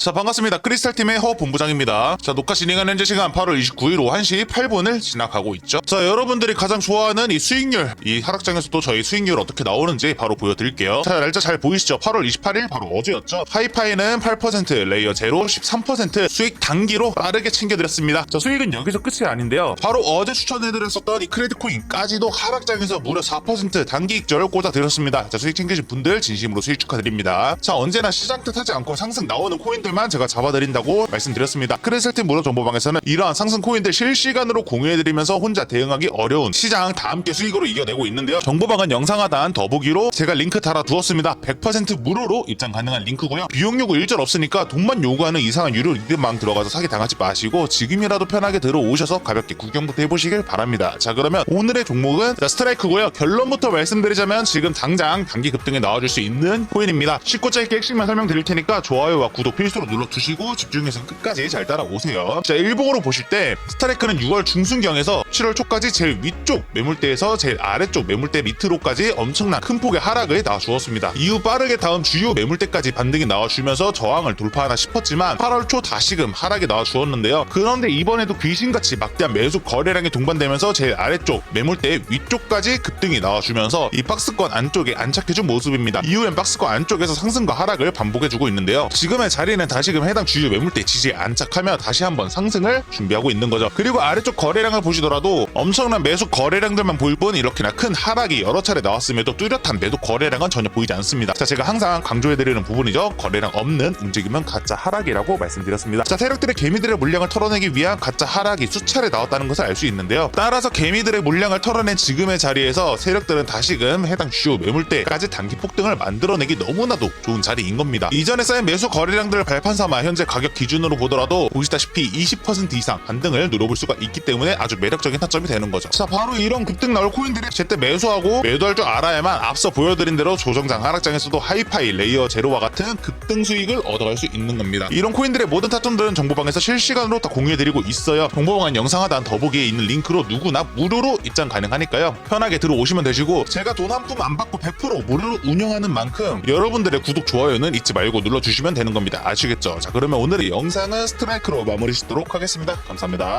자 반갑습니다. 크리스탈팀의 허 본부장입니다. 자 녹화 진행하는 현재 시간 8월 29일 오후 1시 8분을 지나가고 있죠. 자 여러분들이 가장 좋아하는 이 수익률 이 하락장에서도 저희 수익률 어떻게 나오는지 바로 보여드릴게요. 자 날짜 잘 보이시죠? 8월 28일 바로 어제였죠? 하이파이는 8% 레이어 제로 13% 수익 단기로 빠르게 챙겨드렸습니다. 자 수익은 여기서 끝이 아닌데요. 바로 어제 추천해드렸었던 이 크레딧 코인까지도 하락장에서 무려 4% 단기 익절을 꽂아드렸습니다. 자 수익 챙기신 분들 진심으로 수익 축하드립니다. 자 언제나 시장 뜻하지 않고 상승 나오는 코인들 만 제가 잡아드린다고 말씀드렸습니다. 크레셀팀 무료 정보방에서는 이러한 상승 코인들 실시간으로 공유해드리면서 혼자 대응하기 어려운 시장 다 함께 수익으로 이겨내고 있는데요. 정보방은 영상 하단 더보기로 제가 링크 달아두었습니다. 100% 무료로 입장 가능한 링크고요. 비용 요구 일절 없으니까 돈만 요구하는 이상한 유료 리드망 들어가서 사기 당하지 마시고 지금이라도 편하게 들어오셔서 가볍게 구경부터 해보시길 바랍니다. 자 그러면 오늘의 종목은 자, 스트라이크고요. 결론부터 말씀드리자면 지금 당장 단기 급등에 나와줄 수 있는 코인입니다. 쉽고 짧게 핵심만 설명드릴 테니까 좋아요와 구독 필수 로 눌러두시고 집중해서 끝까지 잘 따라오세요. 자 일봉으로 보실 때 스트라이크는 6월 중순경에서 7월 초까지 제일 위쪽 매물대에서 제일 아래쪽 매물대 밑으로까지 엄청난 큰 폭의 하락을 나와주었습니다. 이후 빠르게 다음 주요 매물대까지 반등이 나와주면서 저항을 돌파하나 싶었지만 8월 초 다시금 하락이 나와주었는데요. 그런데 이번에도 귀신같이 막대한 매수 거래량이 동반되면서 제일 아래쪽 매물대 위쪽까지 급등이 나와주면서 이 박스권 안쪽에 안착해준 모습입니다. 이후엔 박스권 안쪽에서 상승과 하락을 반복해주고 있는데요. 지금의 자리는 다시금 해당 주요 매물대 지지에 안착하며 다시 한번 상승을 준비하고 있는 거죠. 그리고 아래쪽 거래량을 보시더라도 엄청난 매수 거래량들만 보일 뿐 이렇게나 큰 하락이 여러 차례 나왔음에도 뚜렷한 매도 거래량은 전혀 보이지 않습니다. 자 제가 항상 강조해드리는 부분이죠. 거래량 없는 움직임은 가짜 하락이라고 말씀드렸습니다. 자 세력들의 개미들의 물량을 털어내기 위한 가짜 하락이 수차례 나왔다는 것을 알 수 있는데요. 따라서 개미들의 물량을 털어낸 지금의 자리에서 세력들은 다시금 해당 주요 매물대까지 단기 폭등을 만들어내기 너무나도 좋은 자리인 겁니다. 이전에 쌓인 매수 거래량들을 발판 삼아 현재 가격 기준으로 보더라도 보시다시피 20% 이상 반등을 누려볼 수가 있기 때문에 아주 매력적인 타점이 되는 거죠. 자 바로 이런 급등 나올 코인들이 제때 매수하고 매도할 줄 알아야만 앞서 보여드린 대로 조정장 하락장에서도 하이파이 레이어 제로와 같은 급등 수익을 얻어갈 수 있는 겁니다. 이런 코인들의 모든 타점들은 정보방에서 실시간으로 다 공유해드리고 있어요. 정보방은 영상 하단 더보기에 있는 링크로 누구나 무료로 입장 가능하니까요. 편하게 들어오시면 되시고 제가 돈 한 푼 안 받고 100% 무료로 운영하는 만큼 여러분들의 구독 좋아요는 잊지 말고 눌러주시면 되는 겁니다. 아 시겠죠? 자 그러면 오늘의 영상은 스트라이크로 마무리 짓도록 하겠습니다. 감사합니다